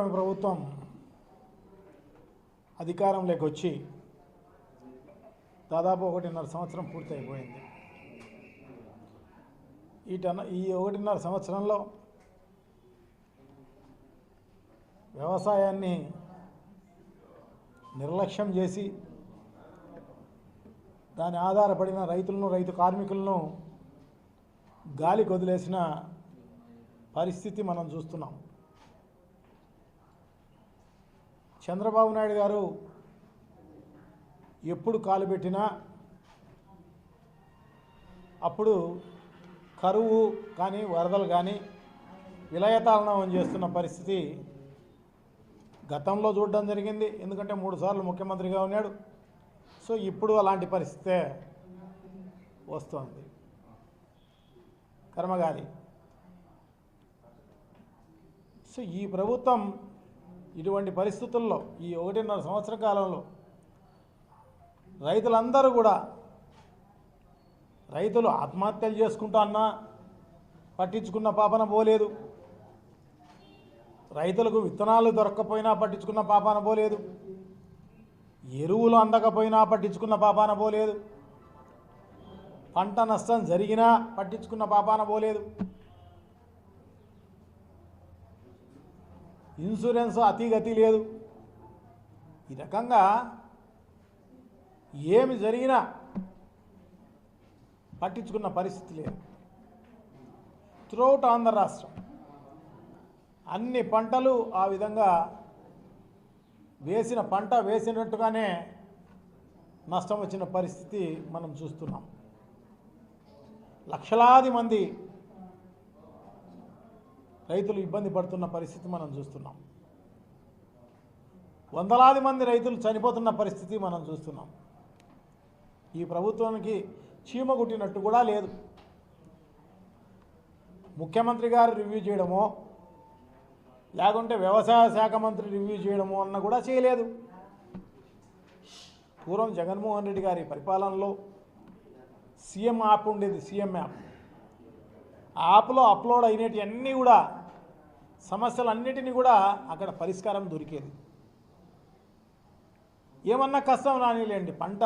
కూటమి ప్రభుత్వం అధికారంలోకి వచ్చి దాదాపు ఒకటిన్నర సంవత్సరం పూర్తయిపోయింది. ఈ టన్న ఈ ఒకటిన్నర సంవత్సరంలో వ్యవసాయాన్ని నిర్లక్ష్యం చేసి దాని ఆధారపడిన రైతులను రైతు కార్మికులను గాలికి వదిలేసిన పరిస్థితి మనం చూస్తున్నాం. చంద్రబాబు నాయుడు గారు ఎప్పుడు కాలు పెట్టినా అప్పుడు కరువు కానీ వరదలు కానీ విలయతాళనం చేస్తున్న పరిస్థితి గతంలో చూడడం జరిగింది. ఎందుకంటే మూడుసార్లు ముఖ్యమంత్రిగా ఉన్నాడు. సో ఇప్పుడు అలాంటి పరిస్థితే వస్తుంది. కర్మగాలి. సో ఈ ప్రభుత్వం ఇటువంటి పరిస్థితుల్లో ఈ ఒకటిన్నర సంవత్సర కాలంలో రైతులందరూ కూడా రైతులు ఆత్మహత్యలు చేసుకుంటా అన్నా పట్టించుకున్న పాపన పోలేదు. రైతులకు విత్తనాలు దొరక్కపోయినా పట్టించుకున్న పాపాన పోలేదు. ఎరువులు అందకపోయినా పట్టించుకున్న పాపాన పోలేదు. పంట నష్టం జరిగినా పట్టించుకున్న పాపాన పోలేదు. ఇన్సూరెన్స్ అతిగతి లేదు. ఈ రకంగా ఏమి జరిగినా పట్టించుకున్న పరిస్థితి లేదు. త్రూఅవుట్ ఆంధ్ర రాష్ట్రం. అన్ని పంటలు ఆ విధంగా వేసిన పంట వేసినట్టుగానే నష్టం వచ్చిన పరిస్థితి మనం చూస్తున్నాం. లక్షలాది మంది రైతులు ఇబ్బంది పడుతున్న పరిస్థితి మనం చూస్తున్నాం. వందలాది మంది రైతులు చనిపోతున్న పరిస్థితి మనం చూస్తున్నాం. ఈ ప్రభుత్వానికి చీమ కుట్టినట్టు కూడా లేదు. ముఖ్యమంత్రి గారు రివ్యూ చేయడమో లేకుంటే వ్యవసాయ శాఖ మంత్రి రివ్యూ చేయడమో అన్న కూడా చేయలేదు. పూర్వం జగన్మోహన్ రెడ్డి గారి పరిపాలనలో సీఎం యాప్ ఉండేది సీఎం యాప్. యాప్లో అప్లోడ్ అయినవి అన్నీ కూడా సమస్యలన్నిటినీ కూడా అక్కడ పరిష్కారం దొరికేది. ఏమన్నా కష్టం రానిలేండి. పంట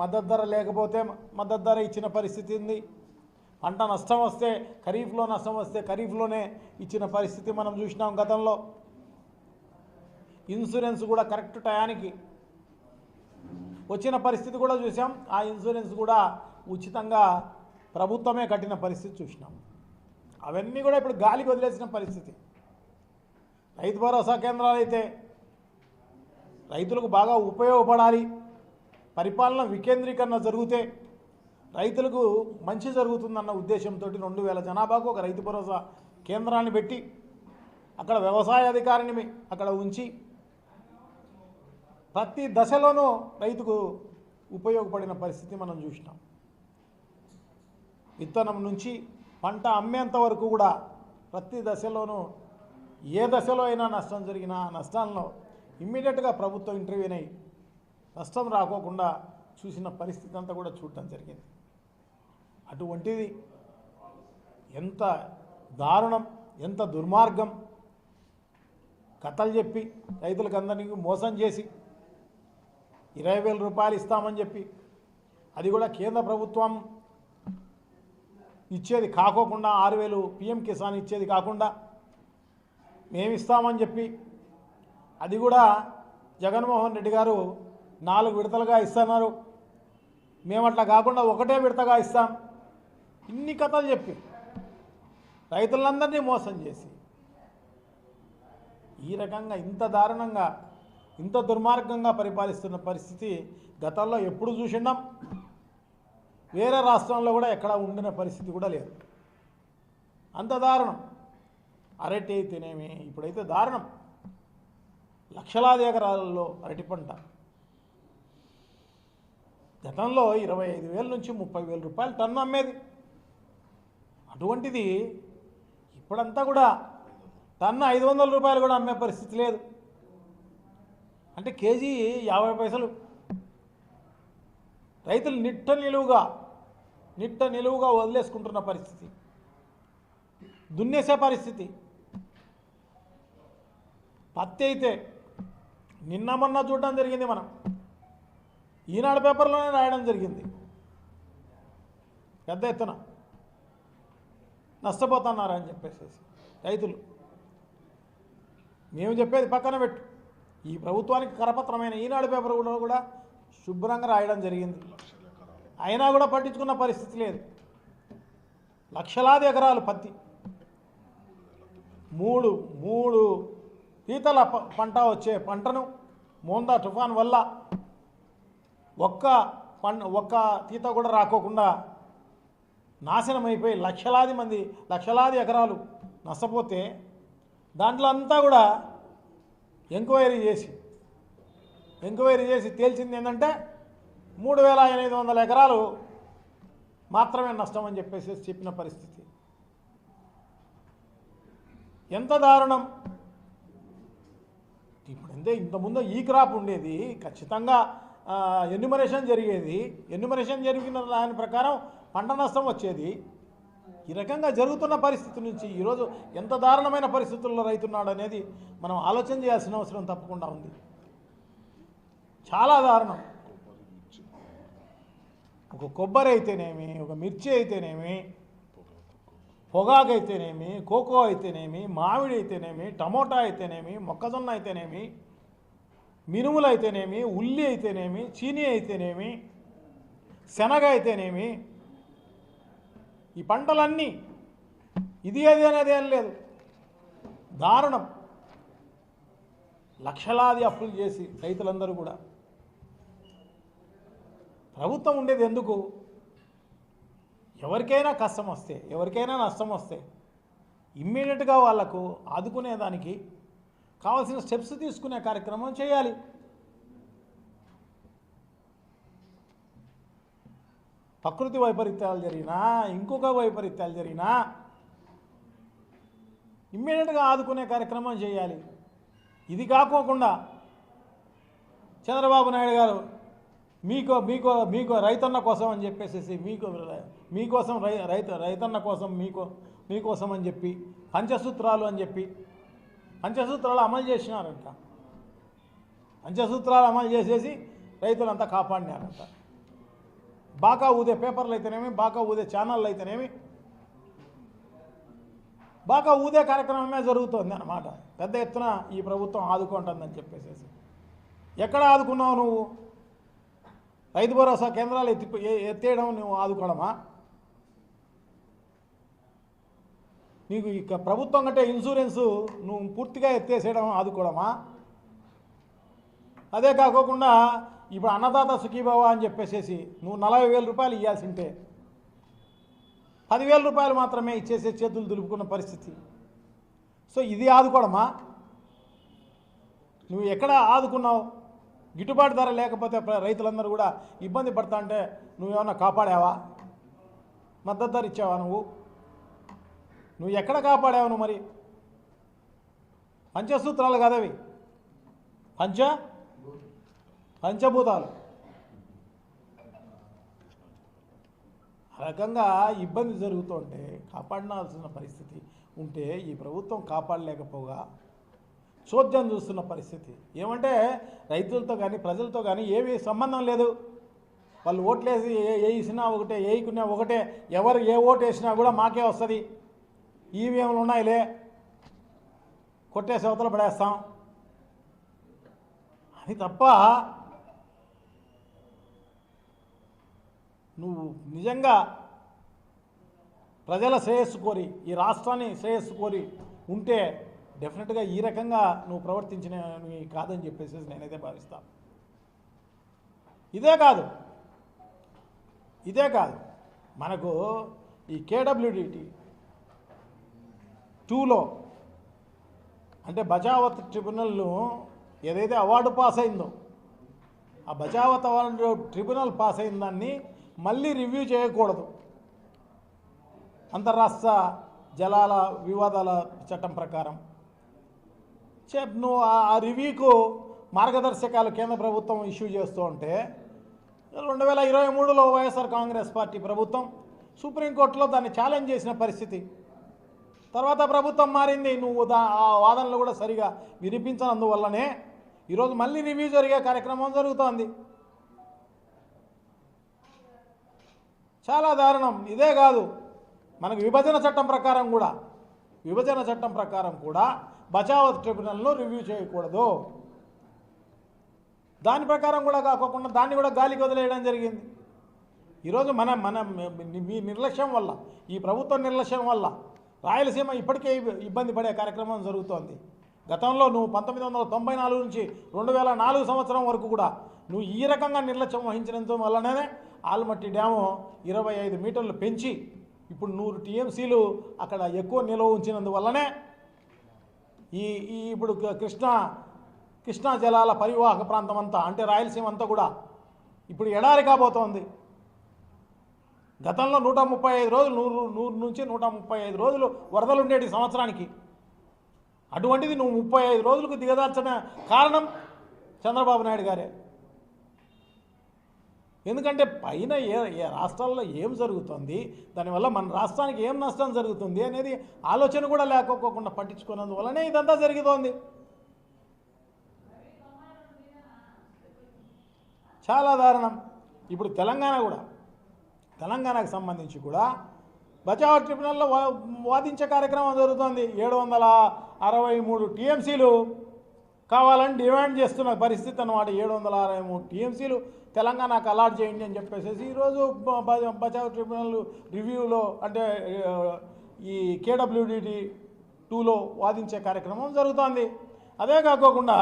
మద్దతు ధర లేకపోతే మద్దతు ధర ఇచ్చిన పరిస్థితి ఉంది. పంట నష్టం వస్తే ఖరీఫ్లో నష్టం వస్తే ఖరీఫ్లోనే ఇచ్చిన పరిస్థితి మనం చూసినాం గతంలో. ఇన్సూరెన్స్ కూడా కరెక్ట్ టయానికి వచ్చిన పరిస్థితి కూడా చూసాం. ఆ ఇన్సూరెన్స్ కూడా ఉచితంగా ప్రభుత్వమే కట్టిన పరిస్థితి చూసినాం. అవన్నీ కూడా ఇప్పుడు గాలికి వదిలేసిన పరిస్థితి. రైతు భరోసా కేంద్రాలు అయితే రైతులకు బాగా ఉపయోగపడాలి. పరిపాలన వికేంద్రీకరణ జరిగితే రైతులకు మంచి జరుగుతుందన్న ఉద్దేశంతో రెండు వేల జనాభాకు ఒక రైతు భరోసా కేంద్రాన్ని పెట్టి అక్కడ వ్యవసాయ అధికారిని అక్కడ ఉంచి ప్రతి దశలోనూ రైతుకు ఉపయోగపడిన పరిస్థితి మనం చూసినాం. విత్తనం నుంచి పంట అమ్మేంత వరకు కూడా ప్రతి దశలోనూ ఏ దశలో అయినా నష్టం జరిగినా ఆ నష్టాలను ఇమ్మీడియట్గా ప్రభుత్వం ఇంటర్వ్యూన్ అయ్యి నష్టం రాకోకుండా చూసిన పరిస్థితి అంతా కూడా చూడటం జరిగింది. అటువంటిది ఎంత దారుణం ఎంత దుర్మార్గం. కథలు చెప్పి రైతులకు అందరికీ మోసం చేసి ఇరవై వేల రూపాయలు ఇస్తామని చెప్పి అది కూడా కేంద్ర ప్రభుత్వం ఇచ్చేది కాకోకుండా ఆరు వేలు పిఎం కిసాన్ ఇచ్చేది కాకుండా మేమిస్తామని చెప్పి అది కూడా జగన్మోహన్ రెడ్డి గారు నాలుగు విడతలుగా ఇస్తున్నారు. మేము అట్లా కాకుండా ఒకటే విడతగా ఇస్తాం. ఇన్ని కథలు చెప్పి రైతులందరినీ మోసం చేసి ఈ రకంగా ఇంత దారుణంగా ఇంత దుర్మార్గంగా పరిపాలిస్తున్న పరిస్థితి గతంలో ఎప్పుడు చూసిండాం? వేరే రాష్ట్రంలో కూడా ఎక్కడ ఉండిన పరిస్థితి కూడా లేదు. అంత దారుణం. అరటి అయితేనేమి ఇప్పుడైతే దారుణం. లక్షలాది ఎకరాలలో అరటి పంట. గతంలో ఇరవై ఐదు వేల నుంచి ముప్పై వేల రూపాయలు టన్ను అమ్మేది. అటువంటిది ఇప్పుడంతా కూడా టన్ను ఐదు వందల రూపాయలు కూడా అమ్మే పరిస్థితి లేదు. అంటే కేజీ యాభై పైసలు. రైతులు నిట్ట నిలువుగా నిట్ట నిలువుగా వదిలేసుకుంటున్న పరిస్థితి. దున్నేసే పరిస్థితి. పత్తి అయితే నిన్న మొన్న చూడడం జరిగింది మనం. ఈనాడు పేపర్లోనే రాయడం జరిగింది. పెద్ద ఎత్తున నష్టపోతున్నారని చెప్పేసి రైతులు. మేము చెప్పేది పక్కన పెట్టు. ఈ ప్రభుత్వానికి కరపత్రమైన ఈనాడు పేపర్ కూడా కూడా శుభ్రంగా రాయడం జరిగింది. అయినా కూడా పట్టించుకున్న పరిస్థితి లేదు. లక్షలాది ఎకరాలు పత్తి. మూడు మూడు పీతల ప- పంట వచ్చే పంటను మోందా తుఫాన్ వల్ల ఒక్క పం ఒక్క తీత కూడా రాకోకుండా నాశనం అయిపోయి లక్షలాది మంది లక్షలాది ఎకరాలు నష్టపోతే దాంట్లో అంతా కూడా ఎంక్వైరీ చేసి ఎంక్వైరీ చేసి తేల్చింది ఏంటంటే మూడు వేల ఎనిమిది వందల ఎకరాలు మాత్రమే నష్టం అని చెప్పేసి చెప్పిన పరిస్థితి. ఎంత దారుణం! ఇప్పుడు అంతే ఇంతకుముందు ఈ క్రాప్ ఉండేది. ఖచ్చితంగా ఎన్యుమరేషన్ జరిగేది. ఎన్యుమరేషన్ జరిగిన దాని ప్రకారం పంట నష్టం వచ్చేది. ఈ రకంగా జరుగుతున్న పరిస్థితి నుంచి ఈరోజు ఎంత దారుణమైన పరిస్థితుల్లో రైతున్నాడు అనేది మనం ఆలోచన చేయాల్సిన అవసరం తప్పకుండా ఉంది. చాలా దారుణం. ఒక కొబ్బరి అయితేనేమి ఒక మిర్చి అయితేనేమి పొగాకు అయితేనేమి కోకో అయితేనేమి మామిడి అయితేనేమి టమోటా అయితేనేమి మొక్కజొన్న అయితేనేమి మినుములు అయితేనేమి ఉల్లి అయితేనేమి చీనీ అయితేనేమి శనగ అయితేనేమి ఈ పంటలన్నీ ఇది అది అనేది ఏం లేదు. దారుణం. లక్షలాది అప్పులు చేసి రైతులందరూ కూడా. ప్రభుత్వం ఉండేది ఎందుకు? ఎవరికైనా కష్టం వస్తే ఎవరికైనా నష్టం వస్తే ఇమ్మీడియట్గా వాళ్ళకు ఆదుకునేదానికి కావాల్సిన స్టెప్స్ తీసుకునే కార్యక్రమం చేయాలి. ప్రకృతి వైపరీత్యాలు జరిగినా ఇంకొక వైపరీత్యాలు జరిగినా ఇమ్మీడియట్గా ఆదుకునే కార్యక్రమం చేయాలి. ఇది కాకోకుండా చంద్రబాబు నాయుడు గారు మీకో మీకో మీకో రైతన్న కోసం అని చెప్పేసి మీకు మీకోసం రై రైత రైతన్న కోసం మీకో మీకోసం అని చెప్పి పంచసూత్రాలు అని చెప్పి పంచసూత్రాలు అమలు చేసినారంట. పంచసూత్రాలు అమలు చేసేసి రైతులంతా కాపాడినారంట. బాగా ఊదే పేపర్లు అయితేనేమి బాగా ఊదే ఛానళ్ళు అయితేనేమి బాగా ఊదే కార్యక్రమమే జరుగుతోంది అన్నమాట పెద్ద ఎత్తున ఈ ప్రభుత్వం ఆదుకుంటుందని చెప్పేసి ఎక్కడ ఆదుకున్నావు నువ్వు? రైతు భరోసా కేంద్రాలు ఎత్తి ఎత్తేయడం నువ్వు ఆదుకోవడమా? నీకు ఇక ప్రభుత్వం కంటే ఇన్సూరెన్సు నువ్వు పూర్తిగా ఎత్తేసేయడం ఆదుకోవడమా? అదే కాకోకుండా ఇప్పుడు అన్నదాత సుఖీభావ అని చెప్పేసేసి నువ్వు నలభై వేల రూపాయలు ఇవ్వాల్సి ఉంటే పదివేల రూపాయలు మాత్రమే ఇచ్చేసే చేతులు దులుపుకున్న పరిస్థితి. సో ఇది ఆదుకోవడమా? నువ్వు ఎక్కడ ఆదుకున్నావు? గిట్టుబాటు ధర లేకపోతే రైతులందరూ కూడా ఇబ్బంది పడతా అంటే నువ్వేమన్నా కాపాడావా? మద్దతు ధర ఇచ్చావా నువ్వు? నువ్వు ఎక్కడ కాపాడావు నువ్వు మరి? పంచసూత్రాలు కదవి పంచ? పంచభూతాలు. ఆ రకంగా ఇబ్బంది జరుగుతుంటే కాపాడాల్సిన పరిస్థితి ఉంటే ఈ ప్రభుత్వం కాపాడలేకపోగా. చోద్యం చూస్తున్న పరిస్థితి. ఏమంటే రైతులతో కానీ ప్రజలతో కానీ ఏమీ సంబంధం లేదు. వాళ్ళు ఓట్లేసి ఏ వేసినా ఒకటే వేయకున్నా ఒకటే ఎవరు ఏ ఓటు వేసినా కూడా మాకే వస్తుంది. ఈవీఎంలు ఉన్నాయిలే. కొట్టేసి అవతల పడేస్తాం. అని తప్ప నువ్వు నిజంగా ప్రజల శ్రేయస్సు కోరి ఈ రాష్ట్రాన్ని శ్రేయస్సు కోరి ఉంటే డెఫినెట్గా ఈ రకంగా నువ్వు ప్రవర్తించిన కాదని చెప్పేసి నేనైతే భావిస్తాను ఇదే కాదు. ఇదే కాదు. మనకు ఈ కేడబ్ల్యూడిటి టూలో అంటే బచావత్ ట్రిబ్యునల్ను ఏదైతే అవార్డు పాస్ అయిందో ఆ బచావత్ అవార్డు ట్రిబ్యునల్ పాస్ అయిన దాన్ని మళ్ళీ రివ్యూ చేయకూడదు. అంతర్రాష్ట్ర జలాల వివాదాల చట్టం ప్రకారం. నువ్వు ఆ- ఆ రివ్యూకు మార్గదర్శకాలు కేంద్ర ప్రభుత్వం ఇష్యూ చేస్తూ ఉంటే రెండు వేల ఇరవై మూడులో వైఎస్ఆర్ కాంగ్రెస్ పార్టీ ప్రభుత్వం సుప్రీంకోర్టులో దాన్ని ఛాలెంజ్ చేసిన పరిస్థితి. తర్వాత ప్రభుత్వం మారింది. నువ్వు దా ఆ వాదనలు కూడా సరిగా వినిపించనందువల్లనే ఈరోజు మళ్ళీ రివ్యూ జరిగే కార్యక్రమం జరుగుతోంది. చాలా దారుణం. ఇదే కాదు. మనకు విభజన చట్టం ప్రకారం కూడా విభజన చట్టం ప్రకారం కూడా బచావత్ ట్రిబ్యునల్ను రివ్యూ చేయకూడదు. దాని ప్రకారం కూడా కాకోకుండా దాన్ని కూడా గాలికి వదిలేయడం జరిగింది. ఈరోజు మన మన మీ నిర్లక్ష్యం వల్ల ఈ ప్రభుత్వ నిర్లక్ష్యం వల్ల రాయలసీమ ఇప్పటికే ఇబ్బంది పడే కార్యక్రమం జరుగుతోంది. గతంలో నువ్వు పంతొమ్మిది వందల తొంభై నాలుగు నుంచి రెండు వేల నాలుగు సంవత్సరం వరకు కూడా నువ్వు ఈ రకంగా నిర్లక్ష్యం వహించినందు వల్లనే ఆల్మట్టి డ్యాము ఇరవై ఐదు మీటర్లు పెంచి ఇప్పుడు నూరు టీఎంసీలు అక్కడ ఎక్కువ నిల్వ ఉంచినందువల్లనే ఈ ఈ ఇప్పుడు కృష్ణా కృష్ణా జలాల పరివాహక ప్రాంతం అంతా అంటే రాయలసీమ అంతా కూడా ఇప్పుడు ఎడారి కాబోతోంది. గతంలో నూట ముప్పై ఐదు రోజులు నూరు నూరు నుంచి నూట ముప్పై ఐదు రోజులు వరదలు ఉండేటి సంవత్సరానికి. అటువంటిది నువ్వు ముప్పై ఐదు రోజులకు దిగదార్చిన కారణం చంద్రబాబు నాయుడు గారే. ఎందుకంటే పైన ఏ ఏ రాష్ట్రాల్లో ఏం జరుగుతుంది దానివల్ల మన రాష్ట్రానికి ఏం నష్టం జరుగుతుంది అనేది ఆలోచన కూడా లేకపోకుండా పట్టించుకున్నందువల్లనే ఇదంతా జరుగుతోంది. చాలా దారుణం. ఇప్పుడు తెలంగాణ కూడా తెలంగాణకు సంబంధించి కూడా బచావ్ ట్రిబ్యునల్లో వా- వాదించే కార్యక్రమం జరుగుతోంది. ఏడు వందల అరవై మూడు టీఎంసీలు కావాలని డిమాండ్ చేస్తున్న పరిస్థితి అన్నమాట. ఏడు వందల అరవై మూడు టీఎంసీలు. తెలంగాణకు అలాట్ చేయండి అని చెప్పేసి ఈరోజు బచావ్ ట్రిబ్యునల్ రివ్యూలో అంటే ఈ కేడబ్ల్యూడిటి టూలో వాదించే కార్యక్రమం జరుగుతోంది. అదే కాకోకుండా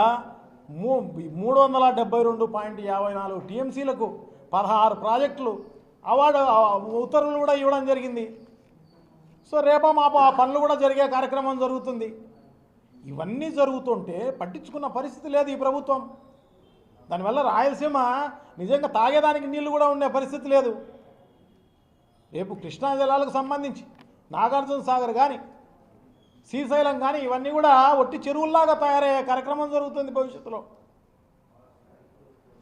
మూ మూడు వందల డెబ్బై రెండు పాయింట్ యాభై నాలుగు టీఎంసీలకు పదహారు ప్రాజెక్టులు అవార్డు ఉత్తర్వులు కూడా ఇవ్వడం జరిగింది. సో రేపా మాప ఆ పనులు కూడా జరిగే కార్యక్రమం జరుగుతుంది. ఇవన్నీ జరుగుతుంటే పట్టించుకున్న పరిస్థితి లేదు ఈ ప్రభుత్వం. దానివల్ల రాయలసీమ నిజంగా తాగేదానికి నీళ్ళు కూడా ఉండే పరిస్థితి లేదు. రేపు కృష్ణా జలాలకు సంబంధించి నాగార్జున సాగర్ కానీ శ్రీశైలం కానీ ఇవన్నీ కూడా ఒట్టి చెరువుల్లాగా తయారయ్యే కార్యక్రమం జరుగుతుంది భవిష్యత్తులో.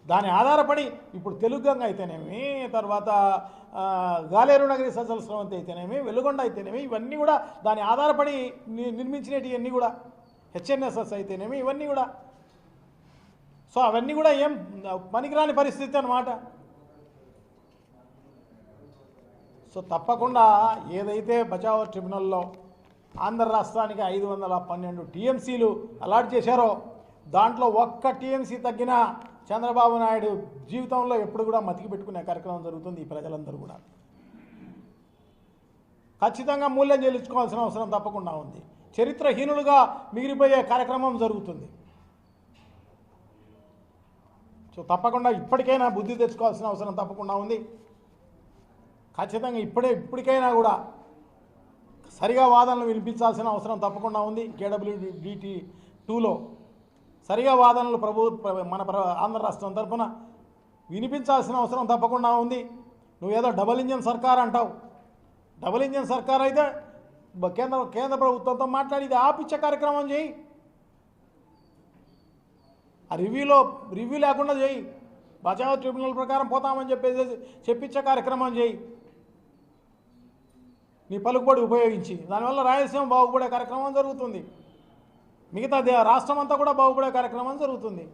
దాని ఆధారపడి ఇప్పుడు తెలుగు గంగ అయితేనేమి తర్వాత గాలేరు నగరి సజల స్రవంతి అయితేనేమి వెలుగొండ అయితేనేమి ఇవన్నీ కూడా దాని ఆధారపడి ని- నిర్మించినవి అన్నీ కూడా. హెచ్ఎన్ఎస్ఎస్ అయితేనేమి ఇవన్నీ కూడా. సో అవన్నీ కూడా ఏం పనికిరాని పరిస్థితి అన్నమాట. సో తప్పకుండా ఏదైతే బచావో ట్రిబ్యునల్లో ఆంధ్ర రాష్ట్రానికి ఐదు వందల పన్నెండు టీఎంసీలు అలాట్ చేశారో దాంట్లో ఒక్క టీఎంసీ తగ్గిన చంద్రబాబు నాయుడు జీవితంలో ఎప్పుడు కూడా మతికి పెట్టుకునే కార్యక్రమం జరుగుతుంది ఈ ప్రజలందరూ కూడా. ఖచ్చితంగా మూల్యం చెల్లించుకోవాల్సిన అవసరం తప్పకుండా ఉంది. చరిత్రహీనులుగా మిగిలిపోయే కార్యక్రమం జరుగుతుంది. సో తప్పకుండా ఇప్పటికైనా బుద్ధి తెచ్చుకోవాల్సిన అవసరం తప్పకుండా ఉంది. ఖచ్చితంగా ఇప్పుడే ఇప్పటికైనా కూడా సరిగా వాదనలు వినిపించాల్సిన అవసరం తప్పకుండా ఉంది. కేడబ్ల్యూడిటి టూలో సరిగా వాదనలు ప్రభు మన ఆంధ్ర రాష్ట్రం తరఫున వినిపించాల్సిన అవసరం తప్పకుండా ఉంది. నువ్వేదో డబల్ ఇంజన్ సర్కార్ అంటావు. డబుల్ ఇంజన్ సర్కార్ అయితే కేంద్ర కేంద్ర ప్రభుత్వంతో మాట్లాడి ఇది ఆపిచ్చే కార్యక్రమం చేయి. ఆ రివ్యూలో రివ్యూ లేకుండా చేయి. బచావ్ ట్రిబ్యునల్ ప్రకారం పోతామని చెప్పేసి చెప్పించే కార్యక్రమం చేయి. నీ పలుకుబడి ఉపయోగించి. దానివల్ల రాయలసీమ బాగుపడే కార్యక్రమం జరుగుతుంది. మిగతా దే- రాష్ట్రం అంతా కూడా బాగుపడే కార్యక్రమం జరుగుతుంది.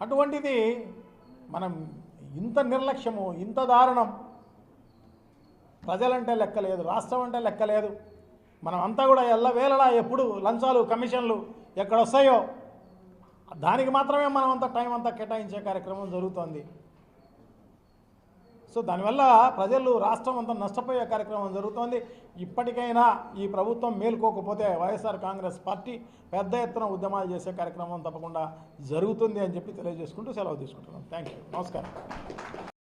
అటువంటిది మనం ఇంత నిర్లక్ష్యము ఇంత దారుణం ప్రజలంటే లెక్కలేదు రాష్ట్రం అంటే లెక్కలేదు మనం అంతా కూడా ఎల్లవేళలా ఎప్పుడు లంచాలు కమిషన్లు ఎక్కడ వస్తాయో దానికి మాత్రమే మనం అంతా టైం అంతా కేటాయించే కార్యక్రమం జరుగుతోంది. సో దానివల్ల ప్రజలు రాష్ట్రం అంతా నష్టపోయే కార్యక్రమం జరుగుతోంది. ఇప్పటికైనా ఈ ప్రభుత్వం మేల్కోకపోతే వైఎస్ఆర్ కాంగ్రెస్ పార్టీ పెద్ద ఎత్తున ఉద్యమాలు చేసే కార్యక్రమం తప్పకుండా జరుగుతుంది అని చెప్పి తెలియజేసుకుంటూ సెలవు తీసుకుంటున్నాం. థ్యాంక్ యూ నమస్కారం.